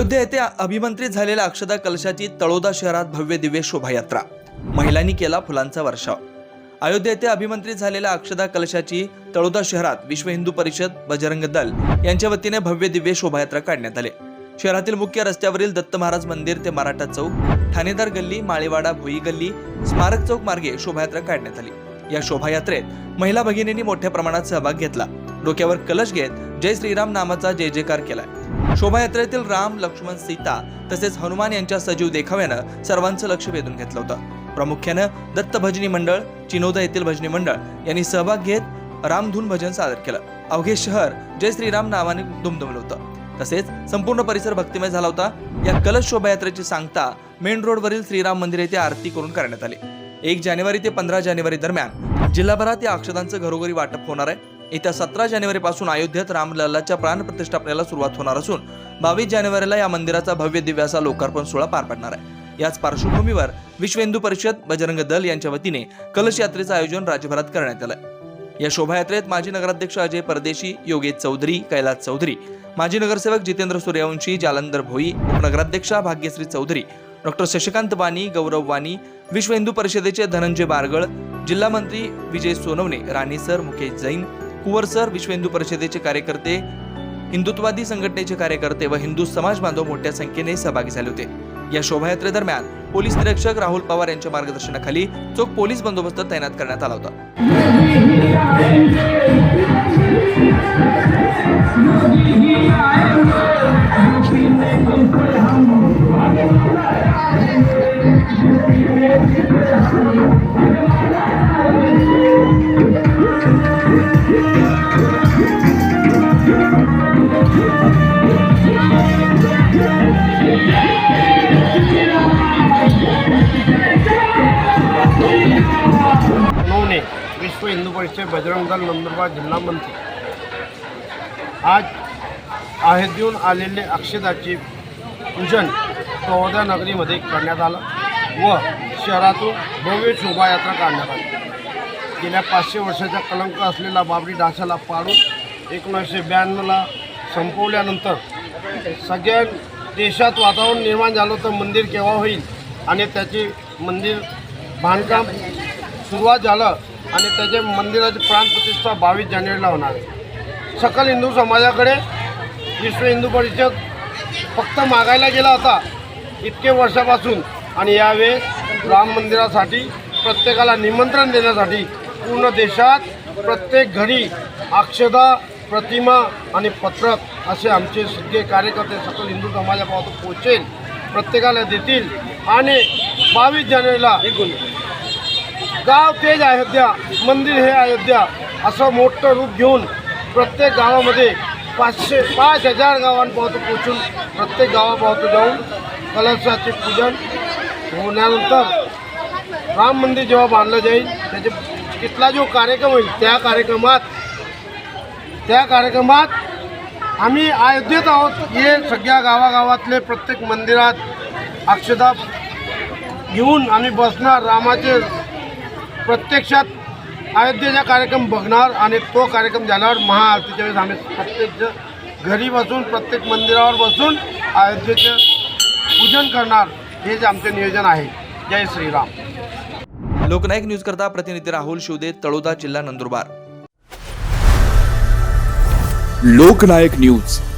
अयोध्या येथे अभिमंत्रित झालेल्या अक्षदा कलशाची तळोदा शहरात भव्य दिव्य शोभायात्रा. महिलांनी केला फुलांचा वर्षाव. अयोध्या येथे अभिमंत्रित झालेल्या अक्षदा कलशाची तळोदा शहरात विश्व हिंदू परिषद बजरंग दल यांच्या वतीने भव्य दिव्य शोभायात्रा काढण्यात आली. शहरातील मुख्य रस्त्यावरील दत्त महाराज मंदिर ते मराठा चौक ठाणेदार गल्ली माळेवाडा भोई गल्ली स्मारक चौक मार्गे शोभायात्रा काढण्यात आली. या शोभायात्रेत महिला भगिनींनी मोठ्या प्रमाणात सहभाग घेतला. डोक्यावर कलश घेत जय श्रीराम नामाचा जय जयकार केला शोभायात्रेतील राम लक्ष्मण सीता तसेच हनुमान यांच्या सजीव देखाव्यानं सर्वांचं लक्ष वेधून घेतलं होतं. प्रामुख्यानं दत्त भजनी मंडळ चिनोदा येथील भजनी मंडळ यांनी सहभाग घेत रामधून भजन सादर केलं. अवघे शहर जय श्रीराम नावाने दुमदुमलं होतं. तसेच संपूर्ण परिसर भक्तिमय झाला होता. या कलश शोभायात्रेची सांगता मेन रोडवरील श्रीराम मंदिर येथे आरती करून करण्यात आली. एक जानेवारी ते पंधरा जानेवारी दरम्यान जिल्हाभरात या अक्षदांचं घरोघरी वाटप होणार आहे. येत्या सतरा जानेवारी पासून अयोध्येत रामलल्लाच्या प्राण प्रतिष्ठापनेला सुरुवात होणार असून बावीस जानेवारीला या मंदिराचा भव्य दिव्याचा लोकार्पण सोहळा पार पडणार आहे. याच पार्श्वभूमीवर विश्व हिंदू परिषद बजरंग दल यांच्या वतीने कलश यात्रेचं आयोजन राज्यभरात करण्यात आलं या शोभायात्रेत माजी नगराध्यक्ष अजय परदेशी योगेश चौधरी कैलास चौधरी माजी नगरसेवक जितेंद्र सूर्यवंशी जालंधर भोई उपनगराध्यक्षा भाग्यश्री चौधरी डॉक्टर शशिकांत वाणी गौरव वाणी विश्व हिंदू परिषदेचे धनंजय बारगळ जिल्हा मंत्री विजय सोनवणे राणी सर मुकेश जैन कुवरसर विश्व हिंदू परिषदेचे कार्यकर्ते हिंदुत्वादी संघटनेचे कार्यकर्ते व हिंदू समाज बांधव मोठ्या संख्येने सहभागी झाले होते. या शोभायात्रेदरम्यान पोलीस निरीक्षक राहुल पवार यांच्या मार्गदर्शनाखाली चोख पोलीस बंदोबस्त तैनात करण्यात आला होता. नवने विश्व हिंदू परिषद बजरंग दल नंदुरबार जिल्हा मंत्री। आज आहेत देऊन आलेले अक्षदाचे पूजन चौदा नगरीमध्ये करण्यात आलं व शहरातून भव्य शोभायात्रा काढण्यात आली. गेल्या पाचशे वर्षाचा कलंक असलेला बाबरी ढाशाला पाडून एकोणीसशे ब्याण्णवला संपवल्यानंतर सगळ्या देशात वातावरण निर्माण झालं तर मंदिर केव्हा होईल? आणि त्याचे मंदिर बांधकाम सुरुवात झालं आणि त्याचे मंदिराची प्राणप्रतिष्ठा बावीस जानेवारीला होणार आहे. सकल हिंदू समाजाकडे विश्व हिंदू परिषद फक्त मागायला गेला होता इतके वर्षापासून. आणि यावेळेस राम मंदिरासाठी प्रत्येकाला निमंत्रण देण्यासाठी पूर्ण देशात प्रत्येक घरी अक्षदा प्रतिमा आणि पत्रक असे आमचे सगळे कार्यकर्ते सकल हिंदू समाजापासून पोहोचेल प्रत्येकाला देतील. आणि बावीस जानेवारीला गाव तेज अयोध्या मंदिर हे अयोध्या असं मोठं रूप घेऊन प्रत्येक गावामध्ये पाचशे पाच हजार गावांपर्यंत पोचून प्रत्येक गावापर्यंत जाऊन कलशाचे पूजन होण्यानंतर राम मंदिर जेव्हा बांधलं जाईल त्याचे तिथला जो कार्यक्रम होईल त्या कार्यक्रमात त्या कार्यक्रमात आम्ही अयोध्येत आहोत. हे सगळ्या गावागावातले प्रत्येक मंदिरात अक्षदाप घेऊन आम्ही बसणार रामाचे प्रत्यक्षात अयोध्येचा कार्यक्रम बघणार आणि तो कार्यक्रम झाल्यावर महाआरतीच्या वेळेस आम्ही प्रत्येक घरी बसून प्रत्येक मंदिरावर बसून अयोध्येचं पूजन करणार. हे जे आमचे नियोजन आहे. जय श्रीराम. लोकनायक न्यूज करता प्रतिनिधी राहुल शिवदे तळोदा जिल्हा नंदुरबार. लोकनायक न्यूज.